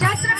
Jessica.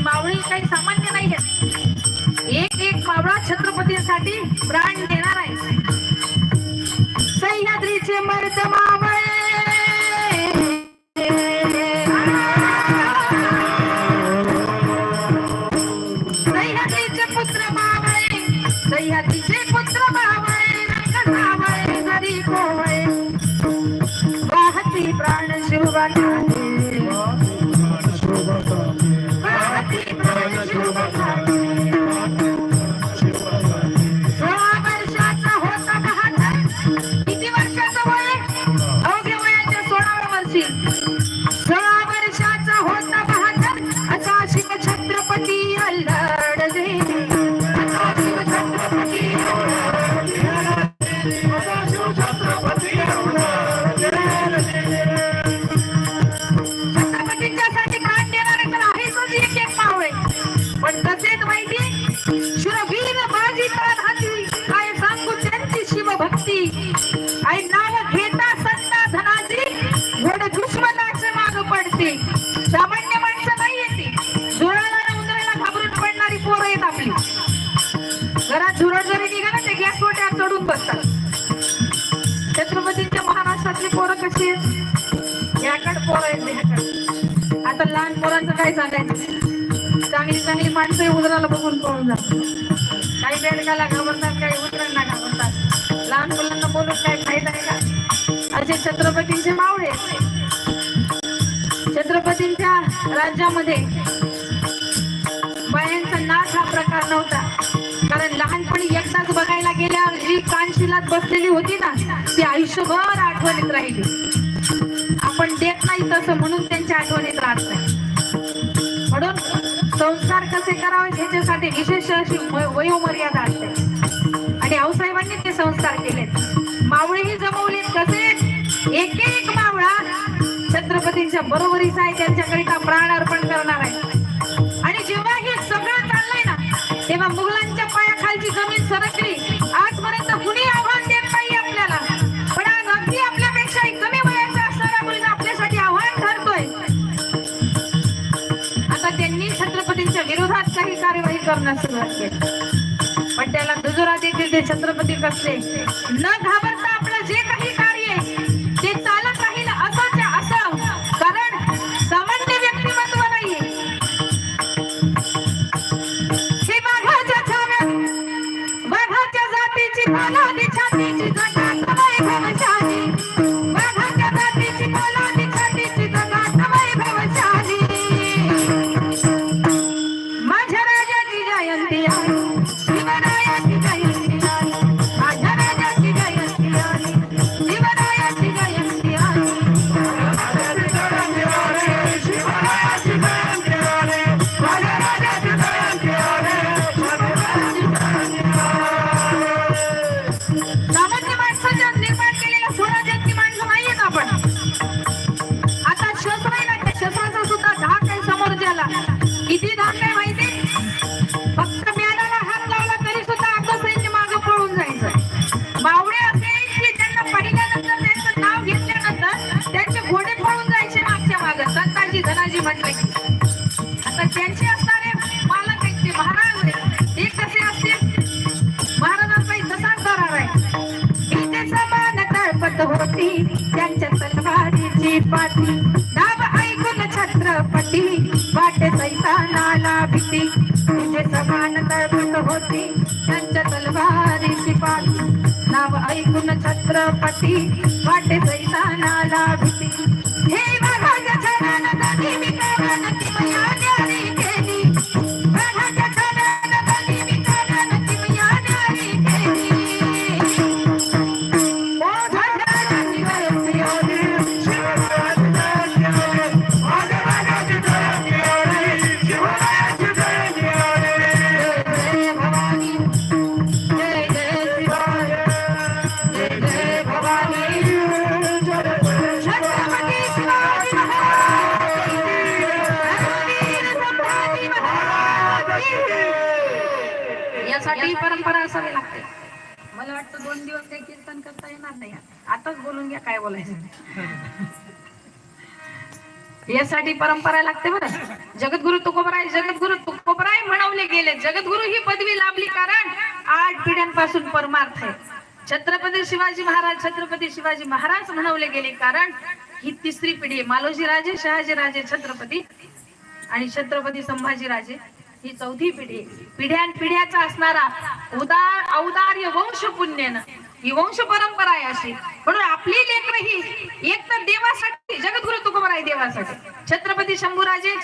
मावळी काही सामान्य नाही आहेत एक एक मावळा छत्रपतींसाठी प्राण देणार आहे. सह्याद्रीचे मर्द मावळे. प्राण शिवाय आई नाव घेता सत्ता धनाची घोड दुश्मनाचे माग पडते. सामान्य माणसं नाही येते. झुरळाला आणि उंदराला घाबरून पडणारी पोरं आहेत आपली. घरात झुरळ जरी निघालं ते गॅस वाट्यात चढून बसतात. छत्रपतींच्या महाराष्ट्रातली पोरं कशी आहेत? याकड पोरं आहेत ह्याकड. आता लहान पोरांचं काय सांगायचं चांगली चांगली माणसं उदराला बघून पळून जातात. काही बेडकाला घाबरतात काही उंदरांना घाबरतात लहान मुलांना बोलून काय फायदा आहे का असे छत्रपतींचे मावळे छत्रपतींच्या राज्यामध्ये बायांचा नाच हा प्रकार नव्हता. कारण लहानपणी एकदाच बघायला गेल्यावर जी कानशिलात बसलेली होती ना ती आयुष्यभर आठवणीत राहिली. आपण देत नाही तसं म्हणून त्यांच्या आठवणीत राहत नाही. म्हणून संस्कार कसे करावे ह्याच्यासाठी विशेष अशी वयोमर्यादा असते. आणि ते संस्कार केलेत. मावळेही जमवलेत कसे? एक एक मावळा छत्रपतींच्या बरोबरीचा आहे त्यांच्याकरिता प्राण अर्पण करणार आहे. आणि जेव्हा हे सगळं चाललंय ना तेव्हा मुघलांच्या पायाखालची जमीन सरकली. आजपर्यंत कुणी आव्हान देत नाही आपल्याला. पण आज अगदी आपल्यापेक्षाही कमी वयाचा असणारा मुलगा आपल्यासाठी आव्हान ठरतोय आता त्यांनी छत्रपतींच्या विरोधात काही कार्यवाही करण्यास सुरुवात केली. त्याला दुजोरा देतील ते छत्रपती कसले? न घाबर म्हटले आता त्यांचे असणारे मालक आहेत ते महाराज आहेत. ते कसे असतील? महाराजांचाही तसाच दरार आहे. इथे समान तळपत होती त्यांच्या तलवारीची पाठी दाब ऐकून छत्रपती वाटे सैतानाला भीती. तुझे समान तळपत होती त्यांच्या तलवारीची पाठी नाव ऐकून छत्रपती वाटे सैतानाला भीती. की. यासाठी परंपरा असावी लागते. मला वाटतं दोन दिवस काही कीर्तन करता येणार नाही. आताच बोलून घ्या काय बोलायचं यासाठी परंपरा लागते बरं. जगद्गुरु तुकोबराय जगद्गुरु तुकोबराय म्हणवले गेले. जगद्गुरु ही पदवी लाभली कारण आठ पिढ्यांपासून परमार्थ आहे. छत्रपती शिवाजी महाराज छत्रपती शिवाजी महाराज म्हणवले गेले कारण ही तिसरी पिढी आहे. मालोजी राजे शहाजी राजे छत्रपती आणि छत्रपती संभाजी राजे. ही चौथी पिढी. पिढ्यान पिढ्याचा असणारा उदार औदार्य वंश पुण्यन ही वंश परंपरा आहे अशी. म्हणून आपली लेकर ही एक तर देवासाठी जगद्गुरु तुकोबराय आहे देवासाठी. छत्रपती शंभूराजे